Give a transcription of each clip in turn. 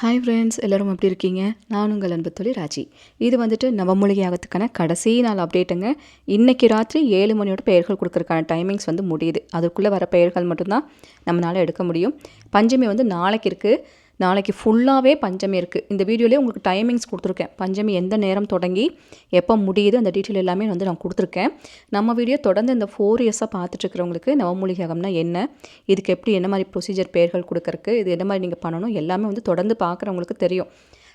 Hi friends எல்லோரும் எப்படி இருக்கீங்க? நான் உங்கள் அன்பு தொழில் ராஜி. இது வந்துட்டு நவமொழியாகத்துக்கான கடைசி நாள் அப்டேட்டுங்க இன்றைக்கி ராத்திரி ஏழு மணியோட பெயர்கள் கொடுக்குறதுக்கான டைமிங்ஸ் வந்து முடியுது. அதுக்குள்ளே வர பெயர்கள் மட்டும்தான் நம்மளால் எடுக்க முடியும். பஞ்சமி வந்து நாளைக்கு இருக்குது நாளைக்கு ஃபுல்லாகவே பஞ்சமி இருக்குது இந்த வீடியோலேயே உங்களுக்கு டைமிங்ஸ் கொடுத்துருக்கேன். பஞ்சமி எந்த நேரம் தொடங்கி எப்போ முடியுது அந்த டீட்டெயில் எல்லாமே வந்து நான் கொடுத்துருக்கேன். நம்ம வீடியோ தொடர்ந்து இந்த ஃபோர் இயர்ஸாக பார்த்துட்ருக்கிறவங்களுக்கு நவமூலிகம்னா என்ன இதுக்கு எப்படி என்ன மாதிரி ப்ரொசீஜர் பெயர்கள் கொடுக்கறக்கு இது என்ன மாதிரி நீங்கள் பண்ணணும் எல்லாமே வந்து தொடர்ந்து பார்க்குறவங்களுக்கு தெரியும்.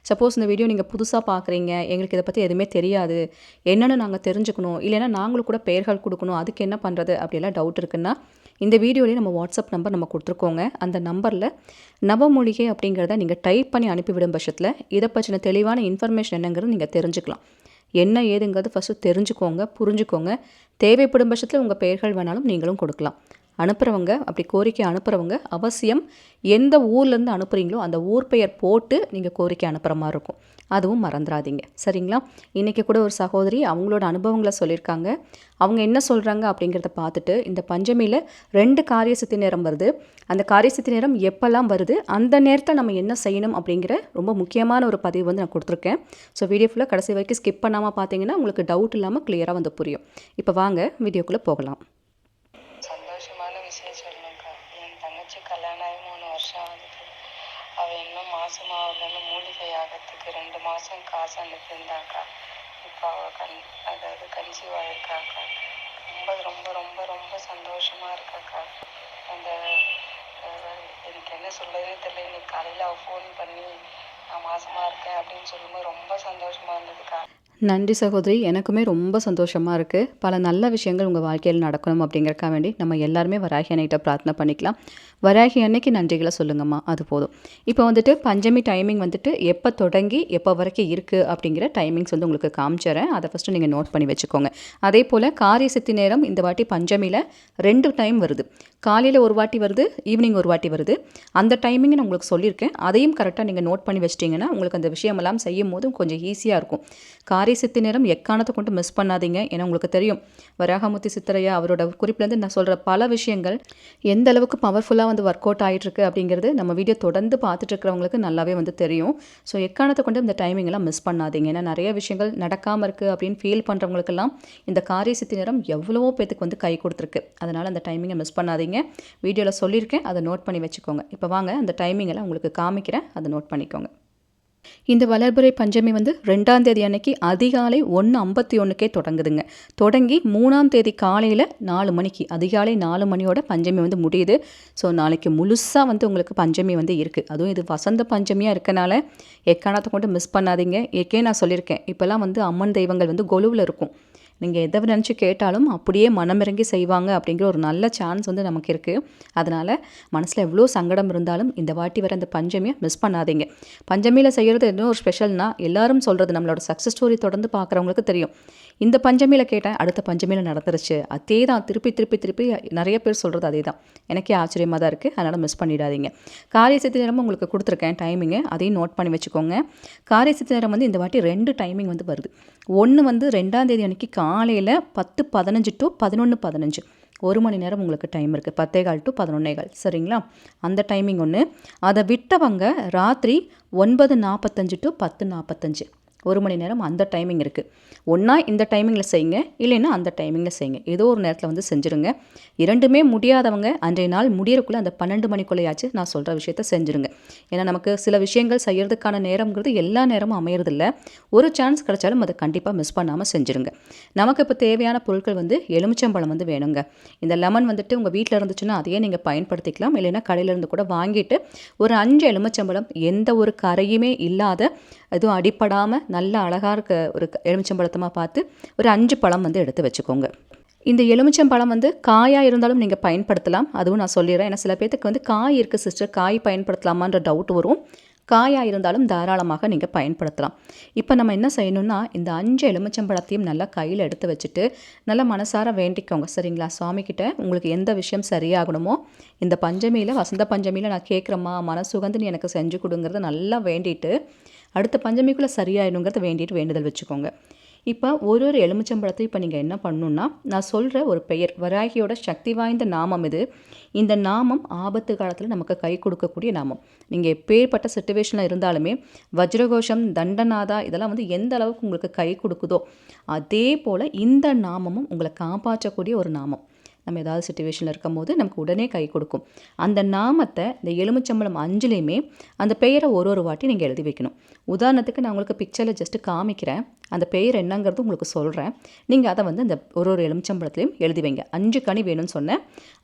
சப்போஸ் இந்த வீடியோ நீங்கள் புதுசாக பார்க்குறீங்க எங்களுக்கு இதை பற்றி எதுவுமே தெரியாது என்னென்னு நாங்கள் தெரிஞ்சுக்கணும் இல்லைன்னா நாங்களும் கூட பெயர்கள் கொடுக்கணும் அதுக்கு என்ன பண்ணுறது அப்படியெல்லாம் டவுட் இருக்குன்னா இந்த வீடியோலேயே நம்ம வாட்ஸ்அப் நம்பர் நம்ம கொடுத்துருக்கோங்க. அந்த நம்பரில் நவமொழிகை அப்படிங்கிறத நீங்கள் டைப் பண்ணி அனுப்பிவிடும் பட்சத்தில் இதை பற்றின தெளிவான இன்ஃபர்மேஷன் என்னங்கிறது நீங்கள் தெரிஞ்சுக்கலாம். என்ன ஏதுங்கிறது ஃபஸ்ட்டு தெரிஞ்சுக்கோங்க புரிஞ்சுக்கோங்க. தேவைப்படும் பட்சத்தில் உங்கள் பெயர்கள் வேணாலும் நீங்களும் கொடுக்கலாம். அனுப்புகிறவங்க அப்படி கோரிக்கை அனுப்புகிறவங்க அவசியம் எந்த ஊர்லேருந்து அனுப்புகிறீங்களோ அந்த ஊர் பெயர் போட்டு நீங்கள் கோரிக்கை அனுப்புகிற மாதிரி இருக்கும். அதுவும் மறந்துடாதீங்க சரிங்களா? இன்றைக்கி கூட ஒரு சகோதரி அவங்களோட அனுபவங்களை சொல்லியிருக்காங்க. அவங்க என்ன சொல்கிறாங்க அப்படிங்கிறத பார்த்துட்டு இந்த பஞ்சமியில் ரெண்டு காரிய சித்தி நேரம் வருது. அந்த காரிய சித்தி நேரம் எப்போல்லாம் வருது? அந்த நேரத்தை நம்ம என்ன செய்யணும் அப்படிங்கிற ரொம்ப முக்கியமான ஒரு பதிவு வந்து நான் கொடுத்துருக்கேன். ஸோ வீடியோ ஃபுல்லாக கடைசி வரைக்கும் ஸ்கிப் பண்ணாமல் பார்த்தீங்கன்னா உங்களுக்கு டவுட் இல்லாமல் கிளியராக வந்து புரியும். இப்போ வாங்க வீடியோக்குள்ளே போகலாம். மாதமாக இருந்தாலும் மூலிகை ஆகிறதுக்கு ரெண்டு மாதம் காசு அனுப்பியிருந்தாக்கா இப்போ அவள் கண் அதாவது கன்சீவ் ஆகிருக்காக்கா ரொம்ப ரொம்ப ரொம்ப ரொம்ப சந்தோஷமா இருக்காக்கா. அந்த எனக்கு என்ன சொல்கிறதுனே தெரியல. இன்னைக்கு காலையில் அவள் ஃபோன் பண்ணி நான் மாசமா இருக்கேன் அப்படின்னு சொல்லும்போது ரொம்ப சந்தோஷமா இருந்ததுக்கா. நன்றி சகோதரி. எனக்குமே ரொம்ப சந்தோஷமாக இருக்குது பல நல்ல விஷயங்கள் உங்கள் வாழ்க்கையில் நடக்கணும் அப்படிங்கிறக்கா வேண்டி நம்ம எல்லாருமே வராகி அன்னைகிட்ட பிரார்த்தனை பண்ணிக்கலாம். வராகி அன்னைக்கு நன்றிகளை சொல்லுங்கம்மா. அது போதும். இப்போ வந்துட்டு பஞ்சமி டைமிங் வந்துட்டு எப்போ தொடங்கி எப்போ வரைக்கும் இருக்குது அப்படிங்கிற டைமிங்ஸ் வந்து உங்களுக்கு காமிச்சிறேன் அதை ஃபஸ்ட்டு நீங்கள் நோட் பண்ணி வச்சுக்கோங்க. அதே போல் காரிய சித்தி நேரம் இந்த வாட்டி பஞ்சமியில் ரெண்டு டைம் வருது. காலையில் ஒரு வாட்டி வருது ஈவினிங் ஒரு வாட்டி வருது. அந்த டைமிங் நான் உங்களுக்கு சொல்லியிருக்கேன். அதையும் கரெக்டாக நீங்கள் நோட் பண்ணி வச்சிட்டிங்கன்னா உங்களுக்கு அந்த விஷயமெல்லாம் செய்யும் போதும் கொஞ்சம் ஈஸியாக இருக்கும். காரிய சித்தி நேரம் எக்காரணத்தை கொண்டு மிஸ் பண்ணாதீங்க. ஏன்னா உங்களுக்கு தெரியும் வராகமூர்த்தி சித்தரையா அவரோட குறிப்பிலேருந்து நான் சொல்கிற பல விஷயங்கள் எந்த அளவுக்கு பவர்ஃபுல்லாக வந்து ஒர்க் அவுட் ஆகிட்டுருக்கு அப்படிங்கிறது நம்ம வீடியோ தொடர்ந்து பார்த்துட்டு இருக்கிறவங்களுக்கு நல்லாவே வந்து தெரியும். ஸோ எக்காரணத்தை கொண்டு இந்த டைமிங்கெல்லாம் மிஸ் பண்ணாதீங்க. ஏன்னா நிறைய விஷயங்கள் நடக்காமல் இருக்குது அப்படின்னு ஃபீல் பண்ணுறவங்களுக்கெல்லாம் இந்த காரிய சித்தி நேரம் எவ்வளவோ பேத்துக்கு வந்து கை கொடுத்துருக்கு. அதனால் அந்த டைமிங்கை மிஸ் பண்ணாதீங்க. வீடியோவில் சொல்லியிருக்கேன் அதை நோட் பண்ணி வச்சுக்கோங்க. இப்போ வாங்க அந்த டைமிங்கெல்லாம் உங்களுக்கு காமிக்கிறேன் அதை நோட் பண்ணிக்கோங்க. இந்த வளர்பிறை பஞ்சமி வந்து ரெண்டாம் தேதி அன்னைக்கு அதிகாலை ஒன்று ஐம்பத்தி ஒன்றுக்கே தொடங்குதுங்க. தொடங்கி மூணாம் தேதி காலையில் நாலு மணிக்கு அதிகாலை நாலு மணியோட பஞ்சமி வந்து முடியுது. ஸோ நாளைக்கு முழுசாக வந்து உங்களுக்கு பஞ்சமி வந்து இருக்குது அதுவும் இது வசந்த பஞ்சமியாக இருக்கனால எக்காரணத்தை கொண்டு மிஸ் பண்ணாதீங்க. ஏற்கே நான் சொல்லியிருக்கேன். இப்போல்லாம் வந்து அம்மன் தெய்வங்கள் வந்து கொலுவில் இருக்கும். நீங்கள் எதை நினச்சி கேட்டாலும் அப்படியே மனமிறங்கி செய்வாங்க அப்படிங்கிற ஒரு நல்ல சான்ஸ் வந்து நமக்கு இருக்குது அதனால் மனசில் எவ்வளோ சங்கடம் இருந்தாலும் இந்த வாட்டி வர அந்த பஞ்சமியை மிஸ் பண்ணாதீங்க. பஞ்சமியில் செய்கிறது என்ன ஒரு ஸ்பெஷல்னால் எல்லாரும் சொல்கிறது நம்மளோட சக்ஸஸ் ஸ்டோரி தொடர்ந்து பார்க்குறவங்களுக்கு தெரியும். இந்த பஞ்சமியில் கேட்டேன் அடுத்த பஞ்சமியில் நடந்துருச்சு. அதே தான் திருப்பி திருப்பி திருப்பி நிறைய பேர் சொல்கிறது அதே தான். எனக்கே ஆச்சரியமாக தான் இருக்குது அதனால் மிஸ் பண்ணிடாதீங்க. காரிய சித்தி நேரம் உங்களுக்கு கொடுத்துருக்கேன் டைமிங்கு அதையும் நோட் பண்ணி வச்சுக்கோங்க. காரிய சித்தி நேரம் வந்து இந்த வாட்டி ரெண்டு டைமிங் வந்து வருது. ஒன்று வந்து ரெண்டாம் தேதி அன்னைக்கு காலையில் பத்து பதினஞ்சு டு பதினொன்று பதினஞ்சு. ஒரு மணி நேரம் உங்களுக்கு டைம் இருக்குது பத்தே கால் டு பதினொன்னே கால். சரிங்களா? அந்த டைமிங் ஒன்று அதை விட்டவங்க ராத்திரி ஒன்பது நாற்பத்தஞ்சு டு பத்து நாற்பத்தஞ்சு ஒரு மணி நேரம் அந்த டைமிங் இருக்குது ஒன்றா இந்த டைமிங்கில் செய்யுங்க இல்லைன்னா அந்த டைமிங்கில் செய்யுங்க. ஏதோ ஒரு நேரத்தில் வந்து செஞ்சுருங்க. இரண்டுமே முடியாதவங்க அன்றைய நாள் முடியறக்குள்ளே அந்த பன்னெண்டு மணிக்குள்ளேயாச்சு நான் சொல்கிற விஷயத்த செஞ்சுருங்க. ஏன்னா நமக்கு சில விஷயங்கள் செய்யறதுக்கான நேரங்கிறது எல்லா நேரமும் அமையறதில்ல. ஒரு சான்ஸ் கிடைச்சாலும் அதை கண்டிப்பாக மிஸ் பண்ணாமல் செஞ்சுருங்க. நமக்கு இப்போ தேவையான பொருட்கள் வந்து எலுமிச்சம்பழம் வந்து வேணுங்க. இந்த லெமன் வந்துட்டு உங்கள் வீட்டில் இருந்துச்சுன்னா அதையே நீங்கள் பயன்படுத்திக்கலாம். இல்லைன்னா கடையிலேருந்து கூட வாங்கிட்டு ஒரு அஞ்சு எலுமிச்சம்பழம் எந்த ஒரு கரையுமே இல்லாத எதுவும் அடிப்படாமல் நல்ல அழகாக இருக்க ஒரு எலுமிச்சம்பழத்தமாக பார்த்து ஒரு அஞ்சு பழம் வந்து எடுத்து வச்சுக்கோங்க. இந்த எலுமிச்சம்பழம் வந்து காயாக இருந்தாலும் நீங்கள் பயன்படுத்தலாம். அதுவும் நான் சொல்லிடுறேன். ஏன்னா சில பேர்த்துக்கு வந்து காய் இருக்குது சிஸ்டர் காய் பயன்படுத்தலாமான்ற டவுட் வரும். காயாக இருந்தாலும் தாராளமாக நீங்கள் பயன்படுத்தலாம். இப்போ நம்ம என்ன செய்யணும்னா இந்த அஞ்சு எலுமிச்சம்பழத்தையும் நல்லா கையில் எடுத்து வச்சுட்டு நல்லா மனசார வேண்டிக்கோங்க. சரிங்களா? சுவாமிக்கிட்ட உங்களுக்கு எந்த விஷயம் சரியாகணுமோ இந்த பஞ்சமியில் வசந்த பஞ்சமியில் நான் கேட்குறேம்மா மனசுகந்து நீ எனக்கு செஞ்சு கொடுங்கிறத நல்லா வேண்டிட்டு அடுத்த பஞ்சமிக்குள்ளே சரியாயிடுங்கிறத வேண்டிட்டு வேண்டுதல் வச்சுக்கோங்க. இப்போ ஒரு ஒரு எலுமிச்சம்பழத்தையும் இப்போ நீங்கள் என்ன பண்ணணுன்னா நான் சொல்கிற ஒரு பெயர் வராகியோட சக்தி வாய்ந்த நாமம் இது இந்த நாமம் ஆபத்து காலத்தில் நமக்கு கை கொடுக்கக்கூடிய நாமம். நீங்கள் எப்பேற்பட்ட சுச்சுவேஷனில் இருந்தாலுமே வஜ்ரகோஷம் தண்டநாதா இதெல்லாம் வந்து எந்த அளவுக்கு உங்களுக்கு கை கொடுக்குதோ அதே போல் இந்த நாமமும் உங்களை காப்பாற்றக்கூடிய ஒரு நாமம். நம்ம ஏதாவது சுச்சுவேஷனில் இருக்கும் போது நமக்கு உடனே கை கொடுக்கும். அந்த நாமத்தை இந்த எலுமிச்சம்பழம் அஞ்சுலேயுமே அந்த பெயரை ஒரு ஒரு வாட்டி நீங்கள் எழுதி வைக்கணும். உதாரணத்துக்கு நான் உங்களுக்கு பிக்சரில் ஜஸ்ட்டு காமிக்கிறேன். அந்த பெயர் என்னங்கிறது உங்களுக்கு சொல்கிறேன் நீங்கள் அதை வந்து அந்த ஒரு ஒரு எலுமிச்சம்பழத்துலையும் எழுதி வைங்க. அஞ்சு கனி வேணும்னு சொன்னேன்.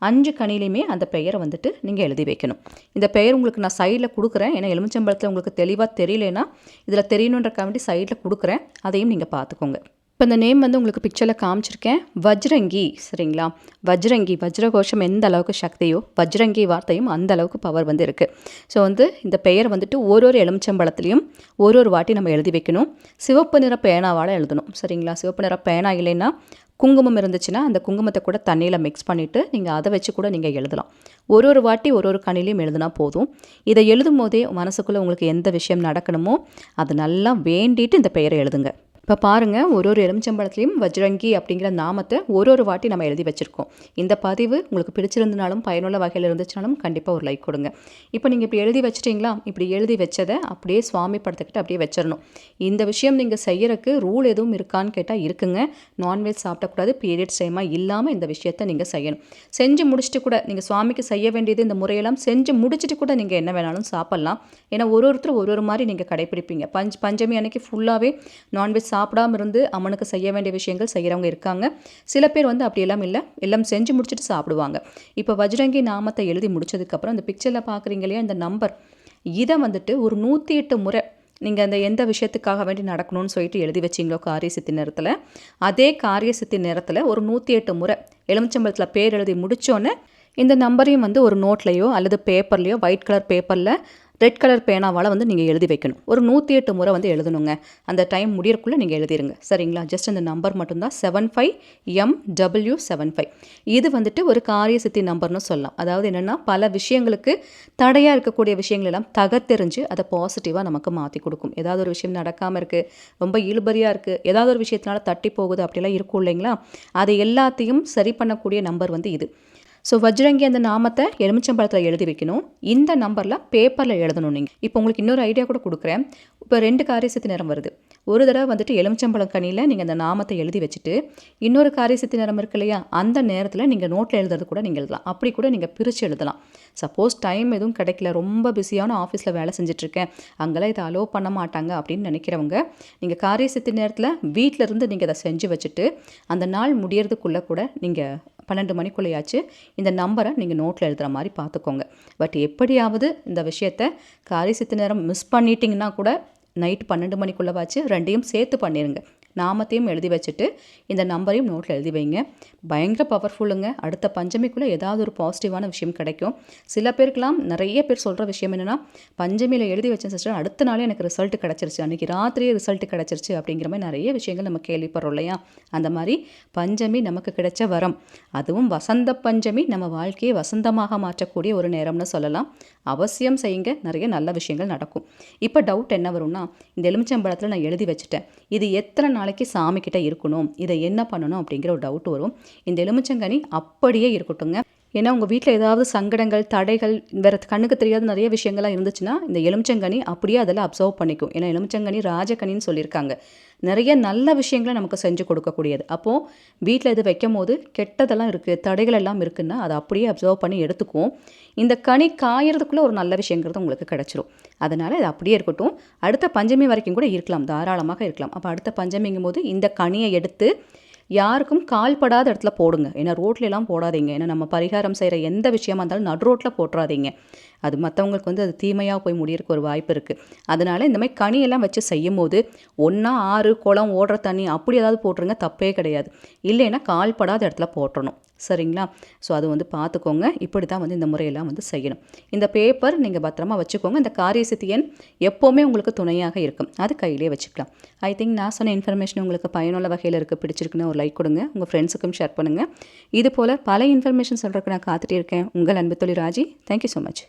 அஞ்சு கனிலையுமே அந்த பெயரை வந்துட்டு நீங்கள் எழுதி வைக்கணும். இந்த பெயர் உங்களுக்கு நான் சைடில் கொடுக்குறேன். ஏன்னா எலுமிச்சம்பழத்தில் உங்களுக்கு தெளிவாக தெரியலனா இதில் தெரியணுன்றக்காக வேண்டி சைடில் கொடுக்குறேன். அதையும் நீங்கள் பார்த்துக்கோங்க. இப்போ இந்த நேம் வந்து உங்களுக்கு பிக்சரில் காமிச்சிருக்கேன். வஜ்ரங்கி சரிங்களா? வஜ்ரங்கி வஜ்ரகோஷம் எந்த அளவுக்கு சக்தியோ வஜ்ரங்கி வார்த்தையும் அந்த அளவுக்கு பவர் வந்து இருக்குது ஸோ வந்து இந்த பெயர் வந்துட்டு ஒரு ஒரு எலுமிச்சம்பழத்துலையும் ஒரு ஒரு வாட்டி நம்ம எழுதி வைக்கணும். சிவப்பு நிற பேனாவால் எழுதணும் சரிங்களா? சிவப்பு நிற பேனா இல்லைன்னா குங்குமம் இருந்துச்சுன்னா அந்த குங்குமத்தை கூட தண்ணியில் மிக்ஸ் பண்ணிவிட்டு நீங்கள் அதை வச்சு கூட நீங்கள் எழுதலாம். ஒரு ஒரு வாட்டி ஒரு ஒரு கணிலையும் எழுதுனா போதும். இதை எழுதும் போதே மனசுக்குள்ளே உங்களுக்கு எந்த விஷயம் நடக்கணுமோ அது நல்லா வேண்டிட்டு இந்த பெயரை எழுதுங்க. இப்போ பாருங்கள் ஒரு ஒரு எலுமிச்சம்பழத்துலையும் வஜ்ரங்கி அப்படிங்கிற நாமத்தை ஒரு ஒரு வாட்டி நம்ம எழுதி வச்சுருக்கோம். இந்த பதிவு உங்களுக்கு பிடிச்சிருந்தனாலும் பயனுள்ள வகையில் இருந்துச்சுனாலும் கண்டிப்பாக ஒரு லைக் கொடுங்க. இப்போ நீங்கள் இப்படி எழுதி வச்சிட்டிங்களா? இப்படி எழுதி வச்சதை அப்படியே சுவாமி படத்துக்கிட்ட அப்படியே வச்சிடணும். இந்த விஷயம் நீங்கள் செய்யறதுக்கு ரூல் எதுவும் இருக்கான்னு கேட்டால் இருக்குங்க. நான்வெஜ் சாப்பிடக்கூடாது பீரியட்ஸ் டைமாக இல்லாமல் இந்த விஷயத்தை நீங்கள் செய்யணும். செஞ்சு முடிச்சுட்டு கூட நீங்கள் சுவாமிக்கு செய்ய வேண்டியது இந்த முறையெல்லாம் செஞ்சு முடிச்சுட்டு கூட நீங்கள் என்ன வேணாலும் சாப்பிட்லாம். ஏன்னா ஒரு ஒருத்தர் ஒரு ஒரு மாதிரி நீங்கள் கடைப்பிடிப்பீங்க பஞ்ச் பஞ்சமி அன்னைக்கு ஃபுல்லாகவே நான்வெஜ் சாப்பிடாம இருந்து அம்மனுக்கு செய்ய வேண்டிய விஷயங்கள் செய்கிறவங்க இருக்காங்க. சில பேர் வந்து அப்படியெல்லாம் இல்லை. எல்லாம் செஞ்சு முடிச்சுட்டு சாப்பிடுவாங்க. இப்போ வஜ்ரங்கி நாமத்தை எழுதி முடிச்சதுக்கப்புறம் இந்த பிக்சரில் பார்க்குறீங்க இல்லையா இந்த நம்பர் இதை வந்துட்டு ஒரு நூற்றி எட்டு முறை நீங்கள் அந்த எந்த விஷயத்துக்காக வேண்டி நடக்கணும்னு சொல்லிட்டு எழுதி வச்சிங்களோ காரிய சித்தி நேரத்தில் அதே காரிய சித்தி நேரத்தில் ஒரு நூற்றி எட்டு முறை எலுமிச்சம்பழத்தில் பேர் எழுதி முடித்தோன்னே இந்த நம்பரையும் வந்து ஒரு நோட்லேயோ அல்லது பேப்பர்லேயோ ஒயிட் கலர் பேப்பரில் ரெட் கலர் பேனாவால் வந்து நீங்கள் எழுதி வைக்கணும். ஒரு நூற்றி எட்டு முறை வந்து எழுதணுங்க. அந்த டைம் முடியறக்குள்ளே நீங்கள் எழுதிருங்க. சரிங்களா? ஜஸ்ட் அந்த நம்பர் மட்டும்தான். Seven five M W seven five இது வந்துட்டு ஒரு காரிய சித்தி நம்பர்னு சொல்லலாம். அதாவது என்னென்னா பல விஷயங்களுக்கு தடையாக இருக்கக்கூடிய விஷயங்கள் எல்லாம் தகத்தெறிஞ்சு அதை பாசிட்டிவாக நமக்கு மாற்றி கொடுக்கும். ஏதாவது ஒரு விஷயம் நடக்காமல் இருக்குது ரொம்ப இழுபறியாக இருக்குது ஏதாவது ஒரு விஷயத்தினால தட்டி போகுது அப்படிலாம் இருக்கும் இல்லைங்களா? அதை எல்லாத்தையும் சரி பண்ணக்கூடிய நம்பர் வந்து இது. ஸோ வஜ்ரங்கி அந்த நாமத்தை எலுமிச்சம்பழத்தில் எழுதி வைக்கணும் இந்த நம்பரில் பேப்பரில் எழுதணும் நீங்கள் இப்போ உங்களுக்கு இன்னொரு ஐடியா கூட கொடுக்குறேன். இப்போ ரெண்டு காரியசத்து நேரம் வருது. ஒரு தடவை வந்துட்டு எலுமிச்சம்பழம் கனியில் நீங்கள் அந்த நாமத்தை எழுதி வச்சுட்டு இன்னொரு காரியசத்து நேரம் இருக்கு இல்லையா அந்த நேரத்தில் நீங்கள் நோட்டில் எழுதுறது கூட நீங்கள் எழுதலாம். அப்படி கூட நீங்கள் பிரித்து எழுதலாம். சப்போஸ் டைம் எதுவும் கிடைக்கல ரொம்ப பிஸியான ஆஃபீஸில் வேலை செஞ்சுட்ருக்கேன். அங்கெல்லாம் இதை அலோவ் பண்ண மாட்டாங்க அப்படின்னு நினைக்கிறவங்க நீங்கள் காரியசத்து நேரத்தில் வீட்டில் இருந்து நீங்கள் அதை செஞ்சு வச்சுட்டு அந்த நாள் முடியறதுக்குள்ளே கூட நீங்கள் பன்னெண்டு மணிக்குள்ளேயாச்சு. இந்த நம்பரை நீங்கள் நோட்டில் எழுதுகிற மாதிரி பார்த்துக்கோங்க. பட் எப்படியாவது இந்த விஷயத்த காரியசித்து நேரம் மிஸ் பண்ணிட்டீங்கன்னா கூட நைட் பன்னெண்டு மணிக்குள்ளவாச்சு ரெண்டையும் சேர்த்து பண்ணிடுங்க நாமத்தையும் எழுதி வச்சுட்டு இந்த நம்பரையும் நோட்டில் எழுதி வைங்க. பயங்கர பவர்ஃபுல்லுங்க அடுத்த பஞ்சமிக்குள்ளே ஏதாவது ஒரு பாசிட்டிவான விஷயம் கிடைக்கும். சில பேருக்கெல்லாம் நிறைய பேர் சொல்கிற விஷயம் என்னென்னா பஞ்சமியில் எழுதி வச்சேன் சிஸ்டர் அடுத்த நாளே எனக்கு ரிசல்ட் கிடச்சிருச்சு. அன்றைக்கி ராத்திரியே ரிசல்ட் கிடச்சிருச்சு அப்படிங்கிற மாதிரி நிறைய விஷயங்கள் நம்ம கேள்விப்படுறோம் இல்லையா? அந்த மாதிரி பஞ்சமி நமக்கு கிடைச்ச வரம். அதுவும் வசந்த பஞ்சமி நம்ம வாழ்க்கையை வசந்தமாக மாற்றக்கூடிய ஒரு நேரம்னு சொல்லலாம். அவசியம் செய்யுங்க. நிறைய நல்ல விஷயங்கள் நடக்கும். இப்போ டவுட் என்ன வரும்னா இந்த எலுமிச்சம்பழத்தில் நான் எழுதி வச்சுட்டேன். இது எத்தனை நாளைக்கு சாமி இருக்கணும்? இதை என்ன பண்ணணும்? அப்படிங்கிற ஒரு டவுட் வரும். இந்த எலுமிச்சங்கனி அப்படியே இருக்கட்டுங்க ஏன்னா உங்கள் வீட்டில் ஏதாவது சங்கடங்கள் தடைகள் வேறு கண்ணுக்கு தெரியாத நிறைய விஷயங்கள்லாம் இருந்துச்சுன்னா இந்த எலுமிச்சங்கனி அப்படியே அதில் அப்சர்வ் பண்ணிக்கும். ஏன்னா எலுமிச்சங்கனி ராஜக்கனின்னு சொல்லியிருக்காங்க. நிறைய நல்ல விஷயங்களை நமக்கு செஞ்சு கொடுக்கக்கூடியது. அப்போது வீட்டில் இது வைக்கும் போது கெட்டதெல்லாம் இருக்குது தடைகள் எல்லாம் இருக்குன்னா அதை அப்படியே அப்சர்வ் பண்ணி எடுத்துக்குவோம். இந்த கனி காயறதுக்குள்ளே ஒரு நல்ல விஷயங்கிறது உங்களுக்கு கிடச்சிரும். அதனால் இது அப்படியே இருக்கட்டும். அடுத்த பஞ்சமி வரைக்கும் கூட இருக்கலாம் தாராளமாக இருக்கலாம். அப்போ அடுத்த பஞ்சமிங்கும் போது இந்த கனியை எடுத்து யாருக்கும் கால்படாத இடத்துல போடுங்க. ஏன்னா ரோட்லலாம் போடாதீங்க. ஏன்னா நம்ம பரிகாரம் செய்கிற எந்த விஷயமா இருந்தாலும் நடு ரோட்டில் போட்டுறாதீங்க. அது மற்றவங்களுக்கு வந்து அது தீமையாக போய் முடியறதுக்கு ஒரு வாய்ப்பு இருக்குது அதனால் இந்த மாதிரி கனியெல்லாம் வச்சு செய்யும் போது ஒன்றா ஆறு குளம் ஓடுற தண்ணி அப்படி ஏதாவது போட்டுருங்க தப்பே கிடையாது. இல்லைன்னா கால்படாத இடத்துல போட்டுறணும். சரிங்களா? ஸோ அது வந்து பார்த்துக்கோங்க இப்படி தான் வந்து இந்த முறையெல்லாம் வந்து செய்யணும். இந்த பேப்பர் நீங்கள் பத்திரமா வச்சுக்கோங்க. இந்த காரிய சித்தி எண் எப்போவுமே உங்களுக்கு துணையாக இருக்கும். அது கையிலே வச்சுக்கலாம். ஐ திங்க் நான் சொன்ன இன்ஃபர்மேஷன் உங்களுக்கு பயனுள்ள வகையில் இருக்குது பிடிச்சிருக்குன்னு ஒரு லைக் கொடுங்க. உங்கள் ஃப்ரெண்ட்ஸுக்கும் ஷேர் பண்ணுங்கள் இது போல் பல இன்ஃபர்மேஷன் சொல்கிறதுக்கு நான் காத்துட்டு இருக்கேன். உங்கள் அன்பு தொழில் ராஜி. Thank you so much